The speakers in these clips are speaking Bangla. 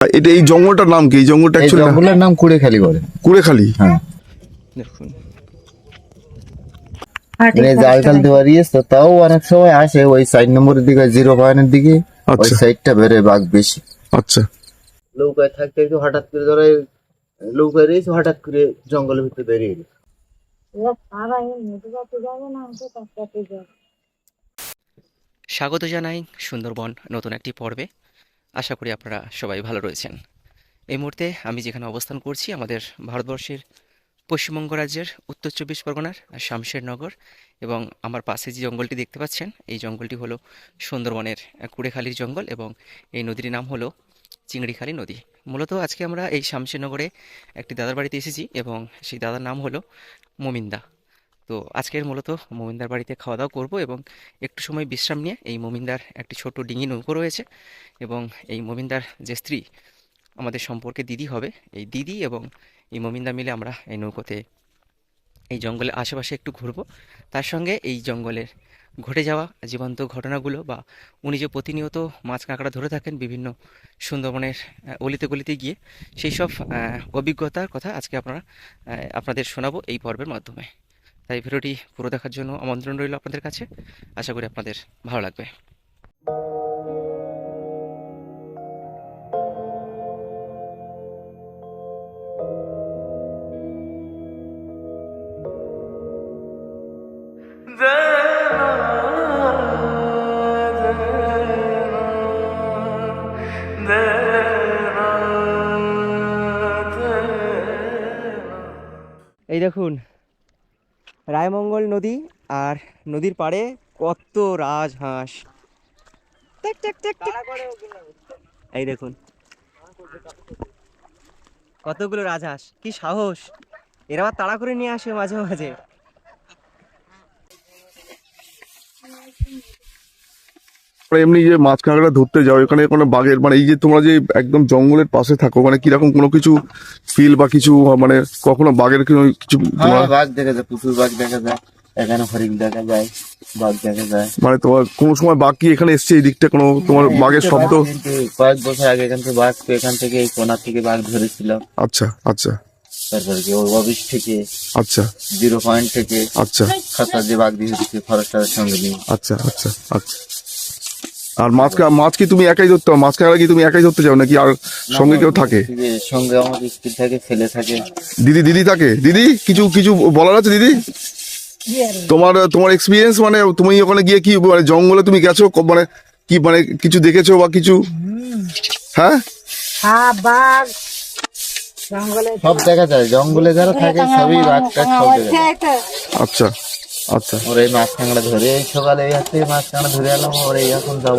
এটা এই জঙ্গলটার নাম কি? এই জঙ্গলটা এই অ্যাকচুয়ালি জঙ্গলের নাম কুড়েখালি বলে। কুড়েখালি? হ্যাঁ। দেখুন মানে জালটাল দেওয়ার ইয়ে তো তাও অনেক সময় আসে। ওই সাইড নম্বরের দিকে জিরো পয়েন্টের দিকে ওই আচ্ছা। সাইডটা বেড়ে বাঘ বেশি। আচ্ছা। নৌকায় থাকতে থাকতে হঠাৎ করে ধরো নৌকায় রয়েছে হঠাৎ করে জঙ্গলের ভিতরে বেরিয়ে গেল স্বাগত জানাই সুন্দরবন নতুন একটি পর্বে। আশা করি আপনারা সবাই ভালো রয়েছেন। এই মুহূর্তে আমি যেখানে অবস্থান করছি, আমাদের ভারতবর্ষের পশ্চিমবঙ্গ রাজ্যের উত্তর চব্বিশ পরগনার শামশেরনগর এবং আমার পাশে যে জঙ্গলটি দেখতে পাচ্ছেন, এই জঙ্গলটি হলো সুন্দরবনের কুড়েখালির জঙ্গল এবং এই নদীর নাম হলো চিংড়িখালি নদী। মূলত আজকে আমরা এই শামশেরনগরে একটি দাদার বাড়িতে এসেছি এবং সেই দাদার নাম হলো মোমিন্দা। তো আজকের মূলত মোমিন্দার বাড়িতে খাওয়া দাওয়া করব এবং একটু সময় বিশ্রাম নিয়ে এই মোমিন্দার একটি ছোট ডিঙি নৌকো রয়েছে। এবং এই মোমিন্দার যে স্ত্রী, আমাদের সম্পর্কে দিদি হবে, এই দিদি এবং এই মোমিন্দা মিলে আমরা এই নৌকোতে, এই জঙ্গলের আশেপাশে একটু ঘুরবো। তার সঙ্গে এই জঙ্গলের ঘটে যাওয়া জীবন্ত ঘটনাগুলো বা উনি যে প্রতিনিয়ত মাছ কাঁকড়া ধরে থাকেন বিভিন্ন সুন্দরবনের অলিতে গলিতে গিয়ে, সেই সব অভিজ্ঞতার কথা আজকে আপনারা আপনাদের শোনাবো এই পর্বের মাধ্যমে। তাই ভিডিওটি পুরো দেখার জন্য আমন্ত্রণ রইল আপনাদের কাছে। আশা করি আপনাদের ভালো লাগবে। নদী আর নদীর পাড়ে কত রাজহাঁস। এই দেখুন। কতগুলো রাজহাঁস কি সাহস। এরা আবার তাড়া করে নিয়ে আসে মাঝে মাঝে। এমনি যে মাছ কাঁকড়া ধরতে যাও এখানে কোনো বাঘের মানে এই যে তোমরা যে একদম জঙ্গলের পাশে থাকো মানে কীরকম কোনো কিছু ফিল বা কিছু মানে কখনো বাঘের কিছু হ্যাঁ বাঘ দেখা যায় প্রচুর বাঘ দেখা যায় এখানে হরিণ দেখা যায় বাঘ দেখা যায়। মানে তোমার কোনো সময় বাঘ কি এখানে এসছে এই দিকটা কোনো তোমার বাঘের শব্দ? কয়েক বছর আগে এখান থেকে বাঘ এখান থেকে এই কোনা থেকে বাঘ ধরেছিল। আচ্ছা আচ্ছা। তারপরে কি ওর অফিস থেকে আচ্ছা। জিরো পয়েন্ট থেকে আচ্ছা। খাতা যে বাঘ দিয়ে দিচ্ছে ফরেস্টারের সঙ্গে নিয়ে। আচ্ছা আচ্ছা আচ্ছা। আর মাছ মাছ কি তুমি একাই ধরতে মাছ কাঁকড়া কি তুমি একাই ধরতে যাও নাকি আর সঙ্গে কেউ থাকে? সঙ্গে আমার স্ত্রী থাকে ছেলে থাকে। দিদি দিদি থাকে? দিদি কিছু কিছু বলার আছে দিদি? তোমার তোমার এক্সপিরিয়েন্স মানে তুমি ওখানে গিয়ে কি মানে জঙ্গলে তুমি গেছো মানে কি মানে কিছু দেখেছ বা কিছু? হ্যাঁ? বাঘ সব দেখা যায়। জঙ্গলে যারা থাকে সবই বাঘ টাঘ সব আচ্ছা আচ্ছা। ওর এই মাছ কাঁকড়া ধরে এই সকালে এই হাতে মাছ কাঁকড়া ধরে এলাম ওর এই এখন যাব।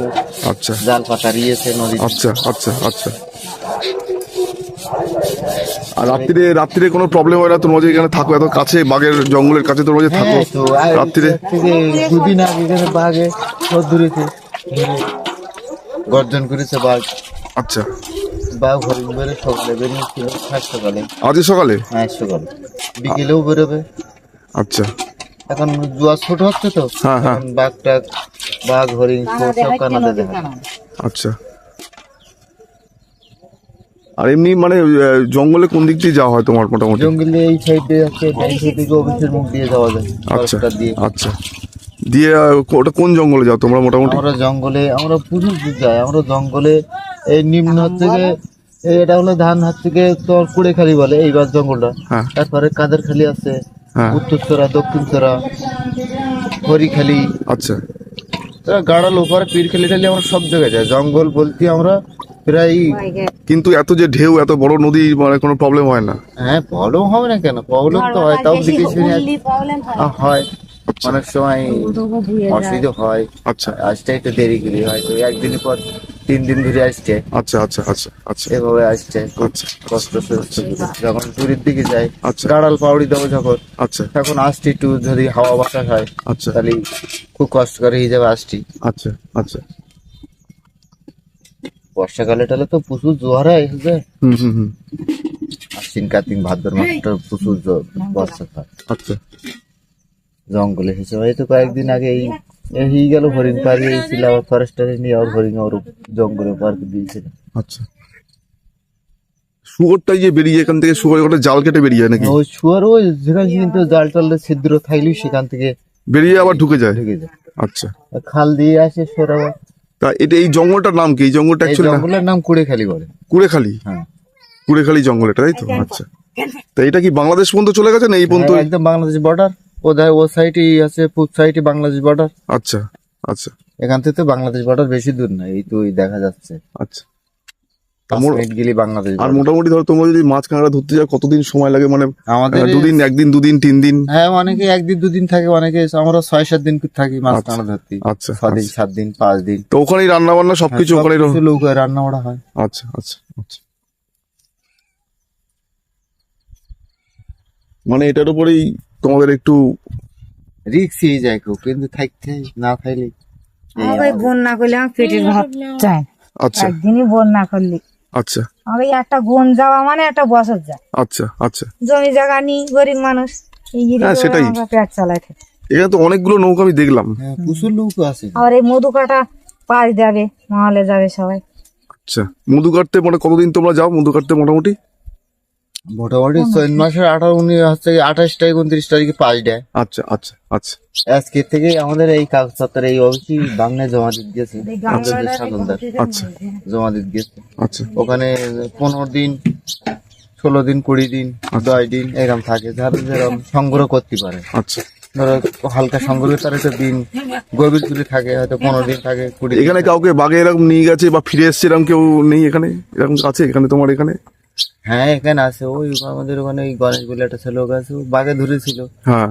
আচ্ছা। জাল পাতা রিয়েছে নদী আচ্ছা আচ্ছা আচ্ছা। আর রাত্রিরে রাত্রিরে কোনো প্রবলেম হয় না তোমরা যে এখানে থাকো এত কাছে বাঘের জঙ্গলের কাছে তোমরা যে থাকো হ্যাঁ রাত্রিরে। দুদিন আগে এখানে বাঘে ধরেছে ধরে গর্জন করেছে বাঘ। আচ্ছা। বাঘ হরিণ বেড়ে সকালে বেরিয়েছিল সকালে। আজকে সকালে? হ্যাঁ সকালে। বিকেলেও বেরোবে। আচ্ছা। এখন জুয়া ছোট হচ্ছে তো হ্যাঁ, হ্যাঁ। বাঘ টাঘ বাঘ হরিণ সব কানাতে দেখা আচ্ছা। আর এমনি মানে জঙ্গলে কোন দিক দিয়ে যাওয়া হয় তোমার মোটামুটি? জঙ্গলে এই সাইডে আছে ডান দিকে অফিসের মুখ দিয়ে যাওয়া যায় আচ্ছা দিয়ে। আচ্ছা। দিয়ে ওটা কোন জঙ্গলে যাও তোমরা মোটামুটি? আমরা জঙ্গলে আমরা প্রচুর যাই আমরা জঙ্গলে এই নিম্ন হাত থেকে এটা হলো ধান হাত থেকে তোর কুড়েখালি বলে এইবার জঙ্গলটা। হ্যাঁ। তারপরে কাদের খালি আছে হ্যাঁ। উত্তরচরা দক্ষিণচরা হরিখালি। আচ্ছা। গাড়াল ওপারে পীরখালি টালি আমরা সব জায়গায় যাই। জঙ্গল বলতে আমরা প্রায় কিন্তু এত যে ঢেউ এত বড় নদী মানে কোনো প্রবলেম হয় না। হ্যাঁ প্রবলেম হবে না কেন? প্রবলেম তো হয় তাও শুনে হয়। অনেক সময় অসুবিধা হয়। আচ্ছা। আসতে একটু দেরি করে হয়তো একদিন পর তিন দিন ধরে আসছে। আচ্ছা আচ্ছা আচ্ছা আচ্ছা। এভাবে আসছে। আচ্ছা। কষ্ট করে। যখন দূরের দিকে যাই আচ্ছা। গাড়াল পাউড়ি দেবো যখন আচ্ছা। তখন আসছি একটু যদি হাওয়া বাতাস হয় আচ্ছা। তাহলে খুব কষ্ট করে হয়ে যাবে আসছি। আচ্ছা আচ্ছা। বর্ষাকালে টালে তো প্রচুর জোয়ার হয় এসে হুম হুম হুম। আশ্বিন কার্তিক ভাদ্র মাসটা প্রচুর বর্ষা আচ্ছা। জঙ্গলে হিসেবে তো কয়েকদিন আগে এই এই হয়ে গেল হরিণ পাড়ি এইছিল আবার ফরেস্টারে নিয়ে আবার হরিণ ওর জঙ্গলে পার্ক দিয়েছিল। আচ্ছা। শুয়োরটাই যে বেরিয়ে এখান থেকে শুয়োর ওটা জাল কেটে বেরিয়ে যায় নাকি? ওই শুয়ার ওই যেখানে কিন্তু জাল টালে ছিদ্র থাকলেও সেখান থেকে বেরিয়ে আবার ঢুকে যায় ঢুকে যায়? আচ্ছা। খাল দিয়ে আসে সরা তা এটা এই জঙ্গলটার নাম কি? এই জঙ্গলটা এই অ্যাকচুয়ালি জঙ্গলের নাম কুড়েখালি বলে। কুড়েখালি? হ্যাঁ। কুড়েখালি জঙ্গল এটা তাই তো? আচ্ছা। তা এটা কি বাংলাদেশ পর্যন্ত চলে গেছে না এই পর্যন্ত? হ্যাঁ, একদম বাংলাদেশ বর্ডার ওদের ও সাইডে আছে পূব সাইডে বাংলাদেশ বর্ডার আচ্ছা আচ্ছা। এখান থেকে তো বাংলাদেশ বর্ডার বেশি দূর না এই তো দেখা যাচ্ছে। আচ্ছা তা পাঁচ মোট- মিনিট গেলে বাংলাদেশ আর মোটামুটি ধরো তোমরা যদি মাছ কাঁকড়া ধরতে যাও কতদিন সময় লাগে? মানে আমাদের দুদিন একদিন দুদিন তিন দিন? হ্যাঁ অনেকে একদিন দুদিন থাকে অনেকে আমরা ছয় সাত দিন থাকি মাছ আচ্ছা। কাঁড়া ধরতে। আচ্ছা ছ দিন সাত দিন পাঁচ দিন। তো ওখানেই রান্না বান্না সবকিছু হ্যাঁ, ওখানে লোক রান্না করা হয়। আচ্ছা আচ্ছা আচ্ছা। মানে এটার উপরেই তোমাদের একটু রিক্সি যায় কেউ কিন্তু থাকতে না থাকলে আমাকে বন্যা করলে আমার পেটের ভাত চাই আচ্ছা। একদিনই বন্যা করলি। আচ্ছা। আমি একটা গুণ যাওয়া মানে একটা বছর যায় আচ্ছা আচ্ছা। জমি জায়গা নি গরিব মানুষ এই হ্যাঁ, সেটাই। পেট চালাই থাকে। এখানে তো অনেকগুলো নৌকা আমি দেখলাম। হ্যাঁ প্রচুর নৌকা আছে। আর এই মধু কাটা পাশ যাবে মহলে যাবে সবাই। আচ্ছা। মধু কাটতে মানে কতদিন তোমরা যাও? মধু কাটতে মোটামুটি? মোটামুটি চৈন মাসের আঠারো উনিশ হচ্ছে আঠাশ তারিখ উনত্রিশ তারিখে পাঁচ দেয়। আচ্ছা আচ্ছা আচ্ছা। আজকে থেকে আমাদের এই কাগজপত্র এই অফিসই বাংলায় জমা দিতে গেছে। সাধনদার আচ্ছা। জমা দিতে গেছে। আচ্ছা। ওখানে পনেরো দিন ষোলো দিন কুড়ি দিন দশ দিন এরকম থাকে। যারা যেরকম সংগ্রহ করতে পারে। আচ্ছা। ধরো হালকা সংগ্রহ তার একটা দিন গভীর করে থাকে হয়তো পনেরো দিন থাকে কুড়ি এখানে কাউকে বাগে এরকম নিয়ে গেছে বা ফিরে এসছে এরকম কেউ নেই এখানে? এরকম আছে এখানে তোমার এখানে? হ্যাঁ এখানে আছে। ওই আমাদের ওখানে ওই গণেশ বলে একটা ছেলে আছে ও বাঘে ধরেছিল। হ্যাঁ।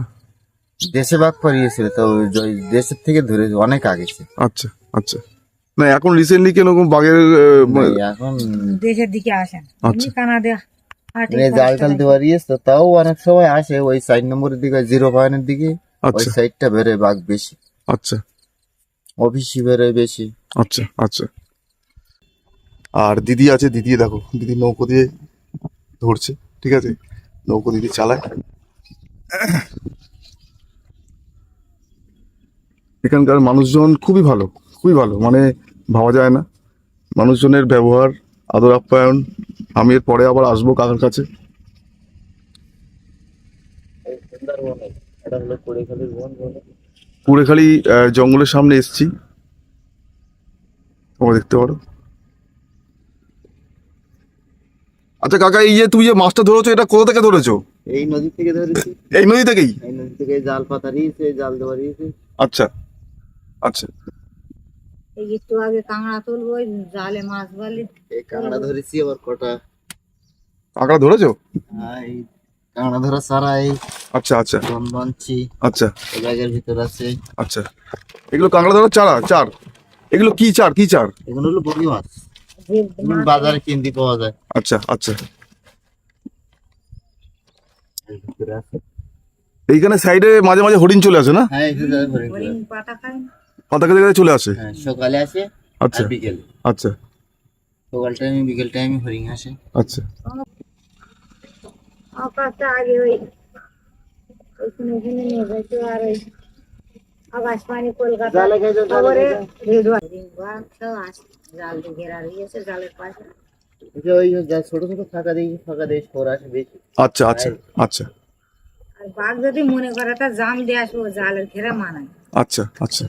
দেশে বাঘ পারিয়েছিল তো ওই দেশের থেকে ধরে অনেক আগে আচ্ছা আচ্ছা। না এখন রিসেন্টলি কেন কোনো বাঘের এখন দেশের দিকে আসেন। আচ্ছা। কানাডা মানে জাল টাল দেওয়া তাও অনেক সময় আসে ওই সাইড নম্বরের দিকে জিরো পয়েন্টের দিকে ওই আচ্ছা। সাইডটা বেড়ে বাঘ বেশি। আচ্ছা। অফিসি বেড়ে বেশি। আচ্ছা আচ্ছা। আর দিদি আছে দিদি দেখো দিদি নৌকো দিয়ে ধরছে, ঠিক আছে? নৌকো দিদি চালায়। এখানকার মানুষজন খুবই ভালো খুবই ভালো মানে ভাবা যায় না। মানুষজনের ব্যবহার, আদর, আপ্যায়ন, আমি এর পরে আবার আসব কাকার কাছে। পুরেখালি জঙ্গলের সামনে এসছি। তোমরা দেখতে পারো। আচ্ছা কাকা এই যে তুমি যে মাছটা ধরেছো এটা কোথা থেকে ধরেছো? এই নদী থেকে ধরেছি। এই নদী থেকেই? এই নদী থেকে জাল পাতা দিয়েছে জাল দেওয়া দিয়েছে আচ্ছা আচ্ছা। এই একটু আগে কাঁকড়া তুলবো ওই জালে মাছ বালি। এই কাঁকড়া ধরেছি আবার কটা। কাঁকড়া ধরেছো? আর এই কাঁকড়া ধরা সারা এই আচ্ছা আচ্ছা। বন বানছি। আচ্ছা। এই ব্যাগের ভিতর আছে। আচ্ছা। এগুলো কাঁকড়া ধরার চারা চার। এগুলো কি চার কি চার? এগুলো হলো বড়ি মাছ। বাজারে কিনতে পাওয়া যায়। আচ্ছা আচ্ছা। এইখানে সাইডে মাঝে মাঝে হরিণ চলে আসে না? হ্যাঁ। পাতা খেতে চলে আসে? হ্যাঁ সকালে আসে আচ্ছা বিকেলে। আচ্ছা। সকাল টাইমে বিকেল টাইমে হরিণ আসে। আচ্ছা। আগে ওই ওইখানে ওখানে নিয়ে যাইতো আর ওই আকাশবাণী কলকাতা খবরে সব জাল দিয়ে ঘেরা রয়েছে জালের পাশে। যে ওই ছোট ছোট ফাঁকা দিয়ে ফাঁকা দিয়ে সর আসে বেশি। আচ্ছা আচ্ছা আচ্ছা। আর বাঘ যদি মনে করে তা জাম দিয়ে আসব জালের ঘেরা মানায়। আচ্ছা আচ্ছা।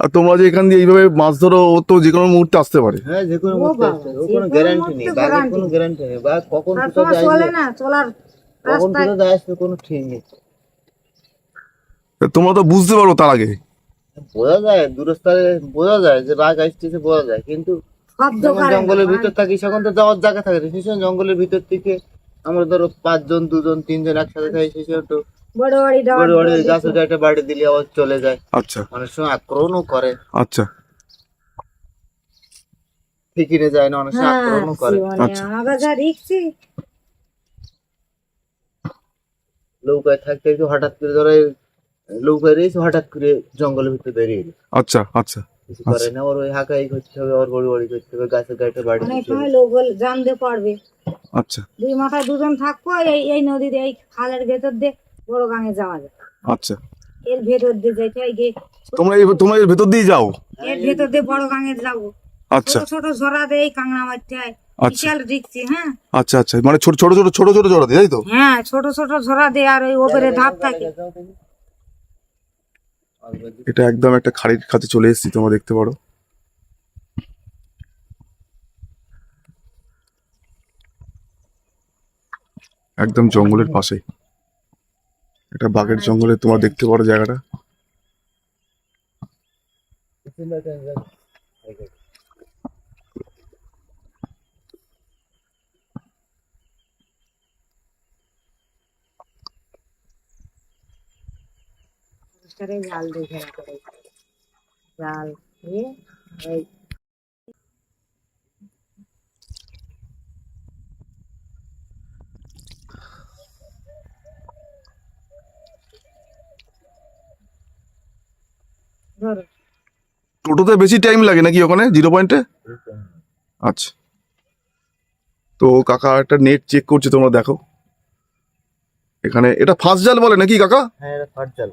আর তোমরা যে এখান দিয়ে এইভাবে মাছ ধরো ও তো যে কোনো মুহূর্তে আসতে পারে। হ্যাঁ যে কোনো মুহূর্তে আসতে পারে। কোনো কোনো গ্যারান্টি নেই বাঘের কোনো গ্যারান্টি নেই। বাঘ কখন আর কোথা চলে আসবে না চলার রাস্তায় কোথা দিয়ে আসবে কোনো ঠিক নেই। তোমরা তো বুঝতে পারো তার আগে। বোঝা যায় দূরস্থলে বোঝা যায় যে বাঘ আসতেছে বোঝা যায়। কিন্তু যখন জঙ্গলের ভিতর থাকি তখন তো যাওয়ার জায়গা থাকে সেই জঙ্গলের ভিতর থেকে আমরা ধরো পাঁচজন দুজন তিনজন একসাথে সেই সময় একটু বড় বড় বড় একটা বাড়ি দিলে আবার চলে যায়। আচ্ছা। অনেক সময় আক্রমণও করে। আচ্ছা। ফিকিরে যায় না অনেক সময় হ্যাঁ আক্রমণও করে। আচ্ছা। নৌকায় থাকতে একটু হঠাৎ করে ধরো রয়েছে হঠাৎ করে জঙ্গলের ভিতরে বেরিয়ে এলো। আচ্ছা আচ্ছা কিছু করে না ওর ওই হাঁকাই করতে হবে ওর বড়ি বড়ি করতে হবে গাছের গাড়িতে বাড়ি অনেক দিতে হবে। সময় লোক হল- জানতে পারবে। আচ্ছা। দুই মাথায় দুজন থাকব এই এই নদীতে এই খালের ভেতর দিয়ে বড় গাঙে যাওয়া যায়। আচ্ছা। এর ভেতর দিয়ে যাইতে হয় গিয়ে তোমরা এই তোমরা এর ভেতর দিয়ে যাও? এর ভেতর দিয়ে বড় গাঙে যাব। আচ্ছা। ছোট ছোট এই মারতে হয়। আচ্ছা। বিশাল রিক্সি হ্যাঁ? আচ্ছা আচ্ছা। মানে ছোট ছোট ছোট ছোট ছোট জোড়া দিয়ে তাই তো? হ্যাঁ ছোট ছোট ঝোড়া দিয়ে আর ওই ওপরে ধাপ থাকে। এটা একদম একটা খাড়ির কাছে চলে এসেছি, তোমরা দেখতে পারো। একদম জঙ্গলের পাশে। এটা বাঘের জঙ্গলে তোমরা দেখতে পারো জায়গাটা। মাস্টারে জাল দেখে রাখে জাল দিয়ে এই ধরো। টোটোতে বেশি টাইম লাগে নাকি ওখানে? জিরো পয়েন্টে আচ্ছা। তো কাকা একটা নেট চেক করছে তোমরা দেখো। এখানে এটা ফার্স্ট জাল বলে নাকি কাকা? হ্যাঁ এটা ফাট চাল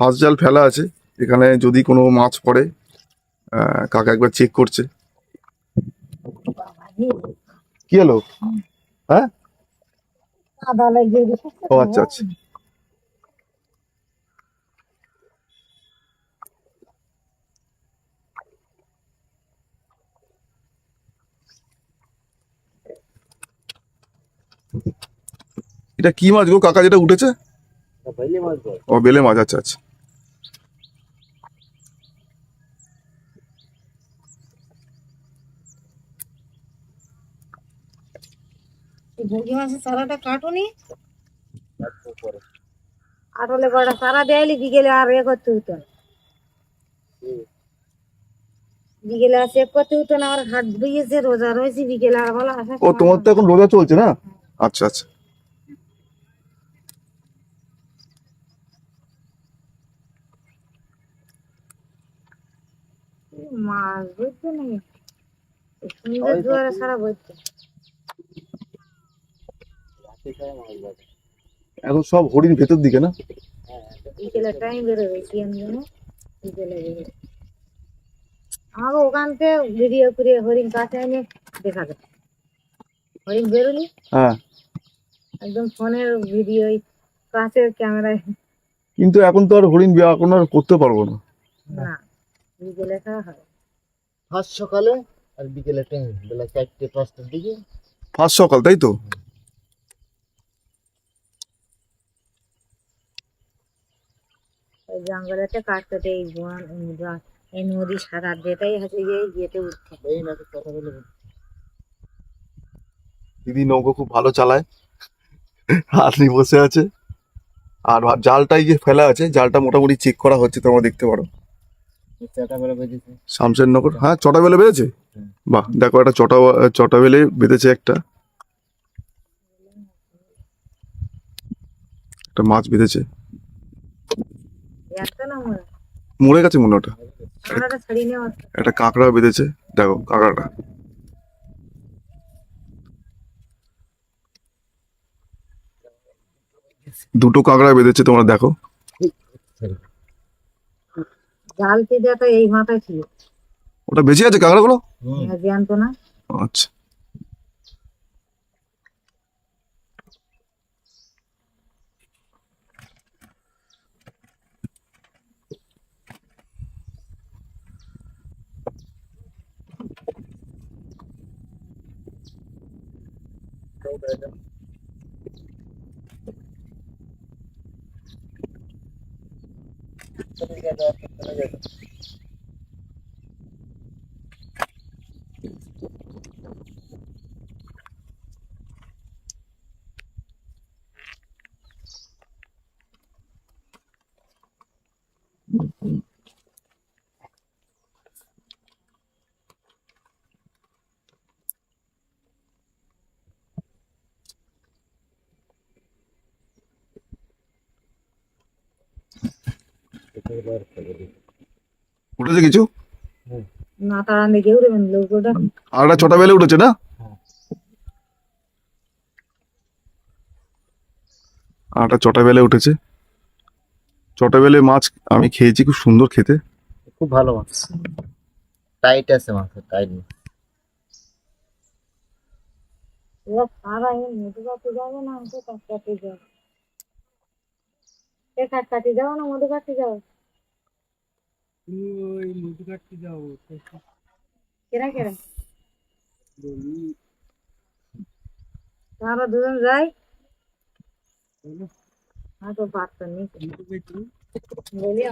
ফার্স্ট জাল ফেলা আছে। এখানে যদি কোনো মাছ পড়ে আহ, কাকা একবার চেক করছে। কি হলো? হ্যাঁ? ও আচ্ছা আচ্ছা। এটা কি মাছ গো? কাকা যেটা উঠেছে? ও বেলে মাছ আচ্ছা আচ্ছা। ভুগি মাছের চারাটা কাটুনি। আটলে কটা চারা দেয়লি বিকেলে আর এ করতে হতো না। বিকেলে আর চেক করতে হতো না আর হাট ধুইয়েছে রোজা রয়েছে বিকেলে আর বলা ও তোমার তো এখন রোজা চলছে না? আচ্ছা আচ্ছা। মাছ বুঝতে নাকি সুন্দর জোয়ারে সারা এখন সব হরিণ ভেতর দিকে না? বিকেলে টাইম বেরোবে সিএম জন্য বিকেলে বেরোবে আমাকে ওখান থেকে ভিডিও করে হরিণ কাছে এনে দেখাবে হরিণ বেরোলি হ্যাঁ। একদম ফোনের ভিডিও ক্যামেরায় কিন্তু এখন তো আর হরিণ বিয়া এখন আর করতে পারব না। না বিকেলে খাওয়া হবে। ফার্স্ট সকালে আর বিকেলে টাইম বেলা চারটে পাঁচটার দিকে। ফার্স্ট সকাল তাই তো? ওই জঙ্গলেতে কাটতে এই বন এই নদী সাঁতার যেটাই হচ্ছে গিয়ে যেতে উঠছে এই নাকি কথা বলে দিদি নৌকো খুব ভালো চালায়। আপনি বসে আছে। আর জালটাই যে ফেলা আছে জালটা মোটামুটি চেক করা হচ্ছে তোমরা দেখতে পারো। শামশেরনগর হ্যাঁ চটা বেলে বেঁধেছে? বাহ দেখো একটা চটা চটা বেলে বেঁধেছে একটা। একটা মাছ বেঁধেছে। না হয়। মরে গেছে মনে ওটা। একটা কাঁকড়া বেঁধেছে। দেখো কাঁকড়াটা। দুটো কাঁকড়া বেঁধেছে তোমরা দেখো। জাল পেঁচা তো এই মাথায় ছিল। ওটা বেঁচে আছে কাঁকড়াগুলো? হুম জানতো না। আচ্ছা। go back up. चले गया উঠেছে কিছু? না তারা দেখে উঠবেন লোকটা। একটা ছটা বেলে উঠেছে না? একটা চটা বেলে উঠেছে। চটা বেলে মাছ আমি খেয়েছি খুব সুন্দর খেতে। খুব ভালো মাছ। টাইট আছে মাছ টাইট এবার সারা এই মধু কাটতে যাবে? কাটতে কাটতে যাও কেরা কেরা? আমরা দুজন যাই। হ্যাঁ তো বার্তা নেই বলি